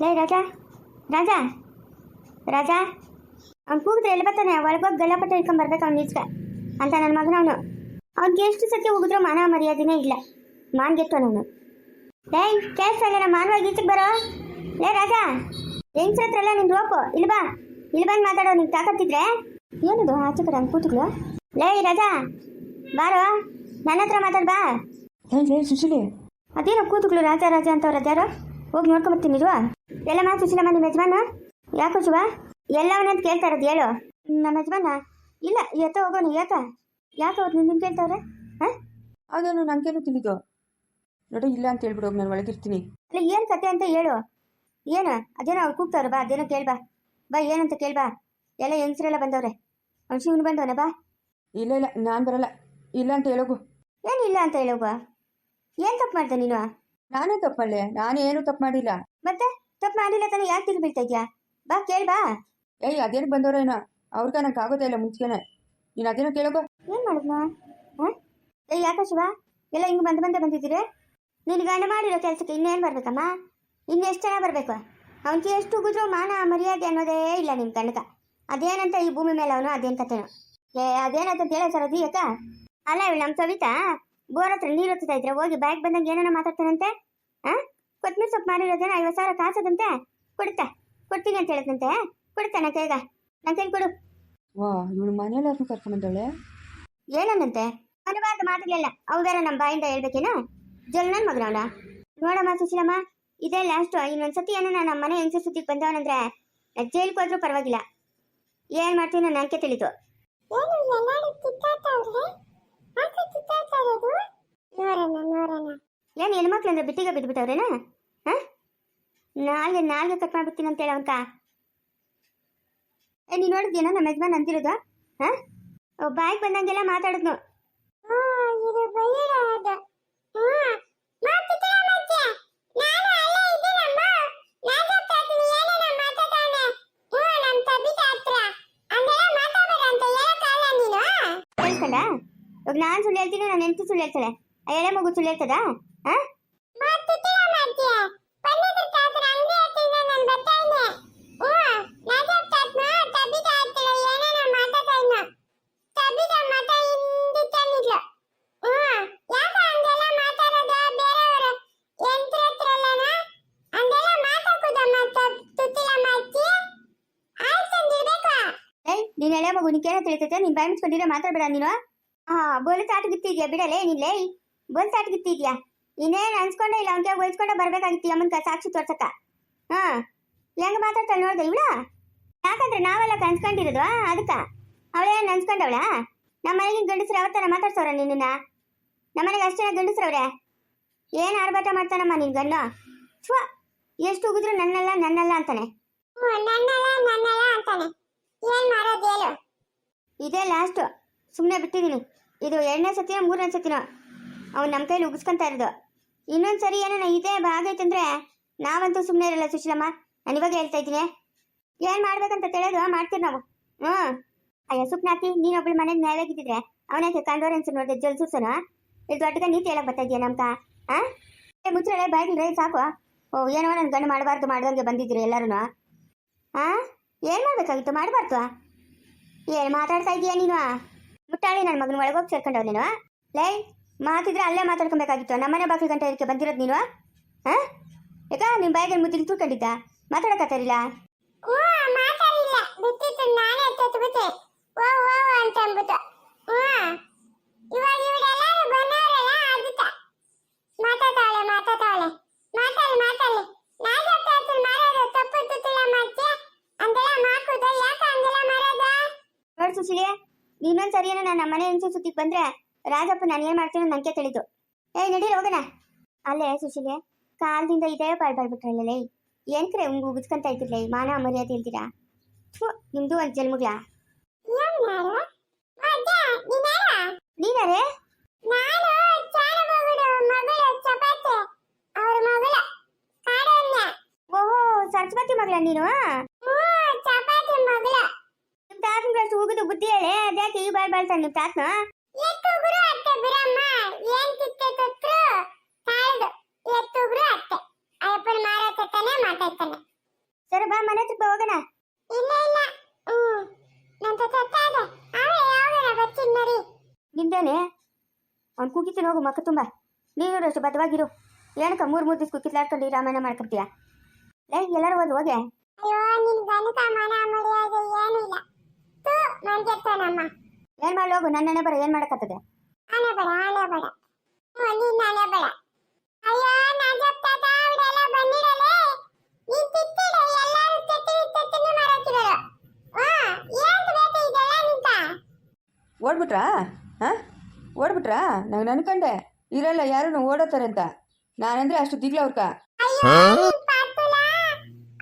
ಲೇ ರಾಜಾ ರಾಜಾ ರಾಜಾ. ಅವ್ನು ಕೂಗಿದ್ರೆ ಎಲ್ಲಿ ಬರ್ತಾನೆ? ಒಳಗೋಗಿ ಗಲ್ಲಪಟ್ಟ ಪಟ್ಟೆ ಬರ್ಬೇಕು ಅವ್ನು ನಿಜ್ಗೆ ಅಂತ ನನ್ನ ಮಗನ ಅವನು ಅವ್ನಿಗೆ ಎಷ್ಟು ಸತಿ ಹೋಗಿದ್ರು ಮಾನ ಮರ್ಯಾದೆನೇ ಇಲ್ಲ. ಮಾನ್ಗೆಟ್ಟು ನಾನು ಏಯ್ ಕೇಳಿಸ ಇಲ್ಲ ಮಾನವಾಗಿ ಈಚೆಗೆ ಬರೋ. ಲೇ ರಾಜಾ ಹೆಂಗ್ಸ್ರ ಹತ್ರ ಎಲ್ಲ ನಿನ್ ರೋಪು ಇಲ್ಲಿ ಬಾ ಇಲ್ಲಿ ಬಂದು ಮಾತಾಡೋ ನಿಂಗೆ ತಾಕತ್ತಿದ್ರೆ. ಏನದು ಆಚೆ ಕಡೆ ಹಂಗೆ ಕೂತಿದ್ಲು ಲೇ ರಾಜಾ ಬಾರೋ. ನನ್ನ ಹತ್ರ ಮಾತಾಡ್ ಬಾ. ಲೇ ಸುಶೀಲಿ? ಅದೇನೋ ಕೂತುಗಳು ರಾಜ ರಾಜ ಅಂತವ್ರು ಅದ್ಯಾರೋ? ಹೋಗಿ ನೋಡ್ಕೊಂಬರ್ತೀನಿ ಇರುವ ಎಲ್ಲ ಮಾತು ಸುಶೀಲಮ್ಮ ನಿಮ್ಮ ಯಜಮಾನ? ಯಾಕೋ ಶಿವ ಎಲ್ಲವನ್ನಂತ ಕೇಳ್ತಾ ಇರೋದು ಹೇಳು. ನಮ್ಮ ಯಜಮಾನ? ಇಲ್ಲ ಎತ್ತ ಹೋಗೋಣ ಯಾಕ ಯಾಕೆ ಅವ್ರು ನಿನ್ನ ಕೇಳ್ತಾವ್ರೆ ಹಾಂ? ಅದೇನು ನನಗೇನು ತಿಳಿದು? ನೋಡು ಇಲ್ಲ ಅಂತ ಹೇಳ್ಬಿಡು ನಾನು ಒಳಗಿರ್ತೀನಿ. ಅಲ್ಲ ಏನು ಕತೆ ಅಂತ ಹೇಳು. ಏನು? ಅದೇನೋ ಅವ್ರು ಕೂಗ್ತಾವ್ರೆ ಬಾ ಅದೇನೋ ಕೇಳ್ಬಾ ಬಾ. ಏನಂತ ಕೇಳ್ಬಾ ಎಲ್ಲ ಹೆಂಗಸರೆಲ್ಲ ಬಂದವ್ರೆ. ಅವ್ನು ಶಿವನು ಬಂದವನ ಬಾ. ಇಲ್ಲ ಇಲ್ಲ ನಾನು ಬರಲ್ಲ. ಇಲ್ಲ ಅಂತ ಹೇಳೋಗು. ಏನು ಇಲ್ಲ ಅಂತ ಹೇಳೋಗು? ಏನು ತಪ್ಪು ಮಾಡ್ದೆ ನೀನು? ನಾನೇ ತಪ್ಪು ನಾನು ನಾನೇನು ತಪ್ಪು ಮಾಡಿಲ್ಲ. ಮತ್ತೆ? ತಪ್ಪು ಮಾಡಿಲ್ಲ ತಾನೇ ಯಾಕೆ ತಿರುಗಿ ಬೀಳ್ತಾ ಇದ್ಯಾ? ಬಾ ಕೇಳ್ಬಾ ಏಯ್ ಅದೇನು ಬಂದವರೇನ ಅವ್ರಿಗೆ ನಂಗೆ ಆಗೋದೇ ಇಲ್ಲ ಮುಂಚೆನೆ. ನೀನು ಅದೇನು ಕೇಳೋಗು. ಏನು ಮಾಡಿದ್ನ? ಹಾಂ? ಏಯ್ ಯಾಕ ಶಿವ? ಎಲ್ಲ ಹಿಂಗ್ ಬಂದು ಬಂದೇ ಬಂದಿದ್ದೀರಿ? ನೀನು ಗಂಡ ಮಾಡಿರೋ ಕೆಲ್ಸಕ್ಕೆ ಇನ್ನೇನು ಬರ್ಬೇಕಮ್ಮ? ಇನ್ನೆಷ್ಟು ಜನ ಬರಬೇಕು? ಅವನಿಗೆ ಎಷ್ಟು ಗುದ್ರು ಮಾನ ಮರ್ಯಾದೆ ಅನ್ನೋದೇ ಇಲ್ಲ ನಿಮ್ಮ ಗಂಡಕ ಅದೇನಂತ ಈ ಭೂಮಿ ಮೇಲೆ ಅವನು ಅದೇನು ಕತೆನೋ ಏ ಅದೇನಂತ ಹೇಳೋ ಸರ್ ಅದು ಯಾಕ? ಅಲ್ಲ ಇವಳು ನಮ್ಮ ಸವಿತಾ? ಬೋರ್ ಹತ್ರ ನೀರು ಹೊತ್ತಾ ಇದ್ರೆ ಹೋಗಿ ಬ್ಯಾಗ್ ಬಂದಂಗೆ ಏನೇನೋ ಮಾತಾಡ್ತಾನಂತೆ? ಹಾಂ? ಕೊತ್ತಂಬರಿ ಸೊಪ್ಪು ಮಾರಿರೋದೇನ ಐವತ್ತು ಸಾವಿರ ಕಾಸದಂತೆ ಕೊಡುತ್ತಾ. ಕೊಡ್ತೀನಿ ಅಂತ ಹೇಳದಂತೆ ಕೊಡುತ್ತಾ ನಾ ಕೈಗ. ನನ್ನ ಕೈ ಕೊಡು. ವಾ ಇವಳು ಮನೇಲಿ ಅವ್ರನ್ನ ಕರ್ಕೊಂಡ್ಬಂದವಳೆ ಏನನ್ನಂತೆ ಅನುವಾದ ಮಾತುಗಳೆಲ್ಲ. ಅವು ಬೇರೆ ನಮ್ಮ ಬಾಯಿಂದ ಹೇಳ್ಬೇಕೇನು? ಜಲ್ ನನ್ನ ಮಗನವನ? ನೋಡಮ್ಮ ಸುಶೀಲಮ್ಮ ಇದೇ ಲಾಸ್ಟು ಇನ್ನೊಂದ್ಸತಿ ಏನೋ ನಮ್ಮ ಮನೆ ಹೆಂಗಸ ಸುದ್ದಿಗೆ ಬಂದವನಂದ್ರೆ ಜೈಲ್ಗೆ ಹೋದ್ರೂ ಪರವಾಗಿಲ್ಲ. ಏನ್ ಮಾಡ್ತೀನೋ ನನಗೆ ತಿಳಿತು. ಏನು ಹೆಣ್ಮಕ್ಳು ಅಂದ್ರೆ ಬಿಟ್ಟಿಗೆ ಬಿದ್ದುಬಿಟ್ಟವ್ರೇನಾ ಹಾ? ನಾಲ್ಗೆ ನಾಲ್ಗೆ ಕಟ್ ಮಾಡ್ಬಿಡ್ತೀನಿ ಅಂತ ಹೇಳವಂತ ಏ ನೀನು ನೋಡಿದ್ಯೇನೋ ನಮ್ಮ ಯಜಮಾನ್ ಅಂತಿರೋದು? ಹಾ? ಬಾಯಿಗೆ ಬಂದಂಗೆಲ್ಲ ಮಾತಾಡಿದ್ನು. ಕೇಳ್ಕೊಂಡ ಇವಾಗ ನಾನು ಸುಳ್ಳು ಹೇಳ್ತೀನಿ ನಾನು ಹೆಂಡತಿ ಸುಳ್ಳು ಹೇಳ್ತಾಳೆ. ಎಳೆ ಮಗು ಸುಳ್ಳು ಹೇಳ್ತದಾ? ಹಾ? ಮಗು ನಿನ್ ಕೇಳ ತಿಳಿತೈತೆ, ನೀನ್ ಬಾಯಿ ಮುಚ್ಕೊಂಡಿರೋ ಮಾತಾಡ್ಬೇಡ ನೀನು. ಹಾ ಬೋಲ್ ಚಾಟಗಿತ್ತಿದ್ಯಾ ಬಿಡಲೇ ನಿಲ್ಲೇ ಬೋಲ್ ಚಾಟಗಿತ್ತಿದ್ಯಾ ಇನ್ನೇನು ಅನ್ಸ್ಕೊಂಡೆ ಇಲ್ಲ, ಅವ್ನಿಗೆ ಬಯಸ್ಕೊಂಡೆ ಬರ್ಬೇಕಾಗಿತ್ತು ಅಮ್ಮನ್ಕ ಸಾಕ್ಷಿ ತೋರ್ಸಕ. ಹಾ, ಹೆಂಗ್ ಮಾತಾಡ್ತಾಳೆ ನೋಡ್ದೆ ಇವಳ? ಯಾಕಂದ್ರೆ ನಾವೆಲ್ಲ ಕನ್ಸ್ಕೊಂಡಿರೋದು ಅದಕ್ಕ. ಅವಳೇನು ಅನ್ಸ್ಕೊಂಡವಳ? ನಮ್ಮ ಮನೆಗೆ ಗಂಡಸ್ರು ಯಾವತ್ತಾರ ಮಾತಾಡ್ಸವ್ರ ನಿನ್ನ ನಮ್ಮ ಮನೆಗೆ ಅಷ್ಟೇ ಗಂಡಸ್ರವ್ರೆ? ಏನು ಆರ್ಭಟ ಮಾಡ್ತಾನಮ್ಮ ನಿನ್ ಗಂಡು? ಛ್ವ, ಎಷ್ಟು ಉಗಿದ್ರು ನನ್ನಲ್ಲ ನನ್ನಲ್ಲ ಅಂತಾನೆ. ಇದೇ ಲಾಸ್ಟ್ ಸುಮ್ಮನೆ ಬಿಟ್ಟಿದ್ದೀನಿ ಇದು ಎರಡನೇ ಸತಿನ, ಮೂರನೇ ಸತಿನ? ಅವ್ನು ನಮ್ಮ ಕೈಲಿ ಉಗಿಸ್ಕೊಂತ ಇರೋದು. ಇನ್ನೊಂದು ಸರಿ ಏನೋ ಇದೇ ಭಾಗೈತಂದ್ರೆ ನಾವಂತೂ ಸುಮ್ಮನೆ ಇರಲ್ಲ ಸುಶೀಲಮ್ಮ. ನಾನು ಇವಾಗ ಹೇಳ್ತಾ ಇದ್ದೀನಿ. ಏನು ಮಾಡ್ಬೇಕಂತ ತಿಳಿಯೋದು ಮಾಡ್ತೀವಿ ನಾವು. ಹ್ಞೂ ಅಯ್ಯೋ, ಸುಪ್ನಾತಿ ನೀನೊಬ್ಳು ಮನೆಗೆ ಅವನಕ್ಕೆ ಅವನೇ ಕಂಡೋರೆನ್ಸ್ ನೋಡಿದೆ ಜಲ್ಸೂಸನ ಇದು ದೊಡ್ಡಗ ನೀತಿ ಹೇಳಕ್ ಬರ್ತಾ ಇದೆಯಾ ನಮ್ಕ ಹಾಂ ಮುಚ್ಚಳೆ ರೈ, ಸಾಕು. ಓ, ಏನೋ ನನ್ನ ಗಂಡು ಮಾಡಬಾರ್ದು ಮಾಡ್ದಂಗೆ ಬಂದಿದ್ರಿ ಎಲ್ಲರೂ ಹಾಂ ಏನು ಮಾಡಬೇಕಾಗಿತ್ತು? ಮಾಡಬಾರ್ದು? ಏನು ಮಾತಾಡ್ತಾ ಇದೀಯ ನೀನು? ಮುಟ್ಟಾಳಿ ನನ್ನ ಮಗನ ಒಳಗೋಗಿ ಸೇರ್ಕೊಂಡವ್ ನೀನು? ಲೈ, ಮಾತಿದ್ರೆ ಅಲ್ಲೇ ಮಾತಾಡ್ಕೊಬೇಕಾಗಿತ್ತು. ನಮ್ಮನೆ ಬಾಕಿ ಗಂಟೆ ಇದಕ್ಕೆ ಬಂದಿರೋದು ನೀನು? ಹಾ? ಯಾಕ ನಿಮ್ಮ ಬಾಯಿಗೆ ಮುದ್ದಿಗೆ ತೂಕೊಂಡಿದ್ದ ಮಾತಾಡಕತ್ತಾರಿಲ್ಲ ನೋಡು ಇನ್ನೊಂದು ಸರಿ ಏನೋ ನಾನು ನಮ್ಮನೆ ಹೆಂಗಸು ಸುತ್ತಿಗೆ ಬಂದ್ರೆ ರಾಜಪ್ಪ ನಾನು ಏನು ಮಾಡ್ತೀನೋ ನನಗೆ ತಿಳಿದು ಏಯ್ ನಡಿ ಹೋಗೋಣ. ಅಲ್ಲೇ ಸುಶೀಲೆ, ಕಾಲದಿಂದ ಇದೇ ಬಾಳ್ ಬಾಳ್ಬಿಟ್ರಲ್ಲೇ ಏನ್ ಕರೆ ಹಂಗೆ ಉಗಿಸ್ಕೊಂತ ಇದ್ದಿರ್ಲಿ, ಮಾನ ಮರ್ಯಾದೆ ಇಲ್ದಿರಾ? ಥು, ನಿಮ್ದು ಒಂದು ಜನ್ಮಗ್ಲ? ನೀನಾರೇ? ಓಹೋ, ಸರಸ್ವತಿ ಮಗಳ ನೀನು? ಅಷ್ಟು ಹೋಗುದು ಬುದ್ಧಿ ಹೇಳಿ? ಅದ್ಯಾಕೆ ಈ ಬಾಳ್ ಬಾಳ್ತಾನೆ ನಿಮ್ ತಾತನ? ಎತ್ತು ಗುರು ಅತ್ತೆ ಬಿರಮ್ಮ ಏನ್ ಕಿತ್ತೆ ಕೊಟ್ರು ಕಾಳ್ದು ಎತ್ತು ಗುರು ಅತ್ತೆ. ಅಯ್ಯಪ್ಪ ಆಪಲ್ ಮಾರೋ ಮಾತಾಡ್ತಾನೆ ಸರಿ ಬಾ ಮನೆ ಹತ್ರಕ್ಕೆ ಬಾ ಹೋಗೋಣ. ಇಲ್ಲ ಇಲ್ಲ. ಹ್ಮ್ ನಂತ ತತ್ತಾದೆ ಆಮೇಲೆ ಯಾವಾಗ ಬರ್ತೀನಿ ನಡಿ. ನಿಂದೇನೆ? ಅವ್ನು ಕುಗಿತೀನಿ ಹೋಗು ಮಕ್ಕ ತುಂಬ. ನೀನು ಅಷ್ಟು ಬದ್ಧವಾಗಿರು ಏನಕ್ಕ ಮೂರು ಮೂರು ದಿವಸ ಕುಕ್ಕಿತ್ಲಾಡ್ಕೊಂಡು ರಾಮಾಯಣ ಮಾಡ್ಕೊತೀಯ ಲೇ ಎಲ್ಲರೂ ಹೋದ್ ಹೋಗೆ. ಅಯ್ಯೋ ನಿನ್ ಗಣಿತ ಮನ ಮರ್ಯಾದೆ ಏನೂ ಇಲ್ಲ. ತೂ ಮಂಜತ್ತನಮ್ಮ ಏನು ಮಾಡಿ ಹೋಗು ನನ್ನ ಬರ ಏನು ಮಾಡೋಕ್ಕತ್ತದೆ ಆನೆ ಬೇಡ ಆನೆ ಬೇಡ ಹ್ಞೂ ನೀನ್ ಆನೆ ಬೇಡ ಅಯ್ಯೋ ನಾಜಪ್ ತಾತ ಅವರೆಲ್ಲ ಬಂದಿರಲೇ ತಿತ್ತಿರ ಎಲ್ಲರೂ ಹಾ ಏನ್ ಬೇಕು ಇದೆಲ್ಲ ನಿಂತ? ಓಡ್ಬಿಟ್ರಾ? ಹಾಂ? ಓಡ್ಬಿಟ್ರಾ? ನಂಗೆ ಅನ್ಕೊಂಡೆ ಇರಲ್ಲ ಯಾರು ಓಡೋತಾರೆ ಅಂತ ನಾನಂದ್ರೆ ಅಷ್ಟು ದಿಗ್ಲ ಅವ್ರಕ. ಅಯ್ಯೋ ನೀನ್ ಪಾತುಲ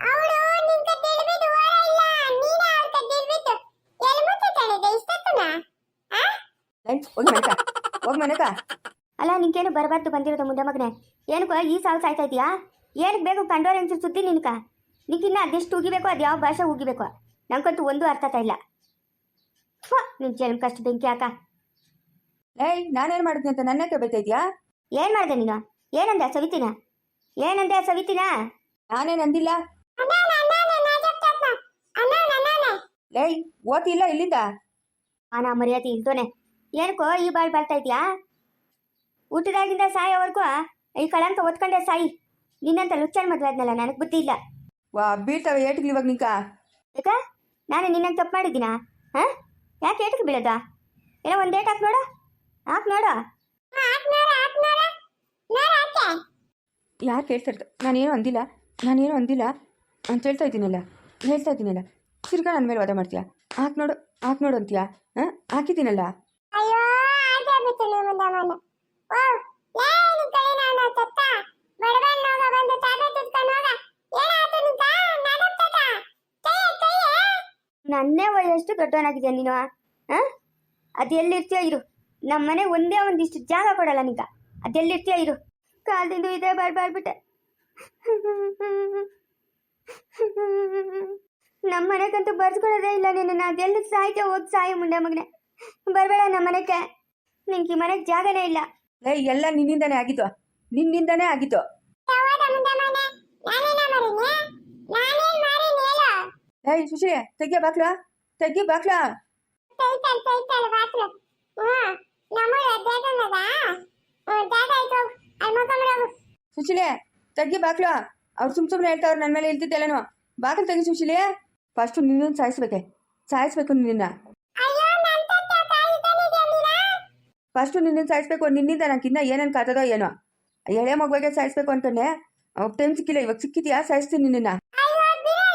ಅವಳು ನಿಂಕ ತಿಳಿಬಿದ್ದು ಓಡ ಇಲ್ಲ ನೀನ ಅವ್ಕ ತಿಳಿಬಿದ್ದು ಎಲ್ಲಿ ಮುತ್ತತಾಳೆ ಇಷ್ಟತ್ತನ ಆ ಲೈ ಹೋಗಿ ಮನೆಕ ಹೋಗಿ ಮನೆಕ ಅಲ್ಲ ನಿನ್ಗೇನು ಬರಬಾರ್ದು ಬಂದಿರೋದು ಮುಂದೆ ಮಗನೆ. ಏನಕ್ಕೋ ಈ ಸಾವು ಸಾಯ್ತಾ ಇದೆಯಾ? ಏನಕ್ಕೆ ಬೇಕು ಕಂಡೋರ್ ಹೆಂಗ್ ಸುದ್ದಿ ನಿನ್ಕ? ನಿನ್ಕಿನ್ನ ಅದೆಷ್ಟು ಉಗಿಬೇಕು ಅದು ಯಾವ ಭಾಷೆ ಉಗಿಬೇಕು? ನಂಗಂತೂ ಒಂದು ಅರ್ಥ ಆಗ್ತಾ ಇಲ್ಲ ನಿನ್ ಜನ್ಮ ಕಷ್ಟ ಬೆಂಕಿ ಹಾಕ ಏಯ್ ನಾನೇನು ಮಾಡಿದ್ನಿ ಅಂತ ನನ್ನಕ್ಕೆ ಬೈತಾ ಏನ್ ಮಾಡಿದೆ ನೀನು? ಏನಂದೆ ಸವಿತಿನ? ಏನಂದೆ ಸವಿತಿನ? ನಾನೇನು ಅಂದಿಲ್ಲ. ಲೇಯ್ ಓತಿಲ್ಲ ಇಲ್ಲಿಂದ? ಆನ ಮರ್ಯಾದೆ ಇಲ್ದೋನೆ. ಏನಕ್ಕೋ ಈ ಬಾಳ್ ಬರ್ತಾ ಇದೆಯಾ? ಊಟದಾಗಿಂದ ಸಾಯೋವರೆಗೂ ಈ ಕಳಂಕ ಒತ್ಕೊಂಡೆ ಸಾಯಿ. ನಿನ್ನಂತ ಲುಚ್ಚನ್ ಮದುವೆ ಆದ್ನಲ್ಲ ನನಗೆ ಬುದ್ಧಿ ಇಲ್ಲ. ವಾ ಬೀಳ್ತಾವೆ ಏಟಿಗೆ ಇವಾಗ ನಿಂಕ? ಯಾಕ? ನಾನು ನಿನ್ನಂಗೆ ತಪ್ಪು ಮಾಡಿದ್ದೀನಾ? ಹಾಂ? ಯಾಕೆ ಏಟಕ್ಕೆ ಬೀಳದ? ಏನೋ ಒಂದು ಏಟ್ ಹಾಕಿ ನೋಡು. ಹಾಕಿ ನೋಡು. ಯಾಕೆ? ಹೇಳ್ತಾ ಇರ್ತ ನಾನೇನು ಅಂದಿಲ್ಲ ನಾನೇನು ಅಂದಿಲ್ಲ ಅಂತ ಹೇಳ್ತಾ ಇದ್ದೀನಲ್ಲ ಹೇಳ್ತಾ ಇದ್ದೀನಲ್ಲ. ತಿರ್ಗಾ ನನ್ನ ಮೇಲೆ ವಾದ ಮಾಡ್ತೀಯಾ? ಹಾಕ್ ನೋಡು ಹಾಕ್ ನೋಡು ಅಂತೀಯಾ? ಹಾಂ? ಹಾಕಿದ್ದೀನಲ್ಲ? ಅಯ್ಯೋ ಲೇ ನಿನ್ ನಾನು ತುತ್ಕೊಂಡು ಹೋಗ ನನ್ನೇ ವಯಸ್ಸು ದೊಡ್ಡವನಾಗಿದ್ಯಾ ನೀನು ಹಾಂ ಅದು ಎಲ್ಲಿರ್ತೀಯೋ ಇರು. ನಮ್ಮ ಮನೆ ಒಂದೇ ಒಂದಿಷ್ಟು ಜಾಗ ಕೊಡಲ್ಲ ನಿಂಗ. ಅದೆಲ್ಲಿರ್ತೀಯ ಇರು. ಕಾಲದಿಂದ ಇದೇ ಬಾಳ್ ಬಾಳ್ಬಿಟ್ಟೆ. ನಮ್ಮ ಮನೆಗಂತೂ ಬರ್ಸ್ಕೊಳ್ಳೋದೇ ಇಲ್ಲ ನಿನ್ನ. ಅದೆಲ್ಲ ಸಾಯ್ತೇ ಹೋಗಿ ಸಾಯಿ ಮುಂಡೆ ಮಗನೆ. ಬರಬೇಡ ನಮ್ಮ ಮನೆಗೆ. ನಿಂಗೆ ಈ ಮನೆಗೆ ಜಾಗನೇ ಇಲ್ಲ. ಏ ಎಲ್ಲ ನಿನ್ನಿಂದನೇ ಆಗಿತ್ತು. ನಿನ್ನಿಂದನೇ ಆಗಿತ್ತು. ಲೈ ಸುಶ್ರೀ ತೆಗಿಯ ಬಾಕ್ಲ. ತೆಗಿಯ ಬಾಕ್ಲ. ಸುಶೀಲೆ ತೆಗಿ ಬಾಕ್ಲ. ಅವ್ರು ಸುಮ್ ಸುಮ್ಮನೆ ಹೇಳ್ತಾವ್ರು ನನ್ನ ಮೇಲೆ ಇಲ್ತಿದ್ದೆಲ್ಲನು ಬಾಕಲ್ ತೆಗಿ ಸುಶೀಲೆ ಫಸ್ಟು ನಿನ್ನ ಸಾಯಿಸ್ಬೇಕೆ. ಸಾಯಿಸ್ಬೇಕು ನಿನ್ನ. ಫಸ್ಟು ನಿನ್ನನ್ನು ಸಾಯಿಸ್ಬೇಕು ನಿನ್ನಿಂದ ಕಿನ್ನ ಏನೇನು ಕಾತದೋ ಏನೋ. ಎಳೆ ಮಗುವಿಗೆ ಸಾಯಿಸ್ಬೇಕು ಅನ್ಕೊಂಡೆ. ಅವಾಗ ಟೈಮ್ ಸಿಕ್ಕಿಲ್ಲ, ಇವಾಗ ಸಿಕ್ಕಿದ್ಯಾ? ಸಾಯಿಸ್ತೀನಿ ನಿನ್ನ ಅಯ್ಯೋ ಬಿರಲೆ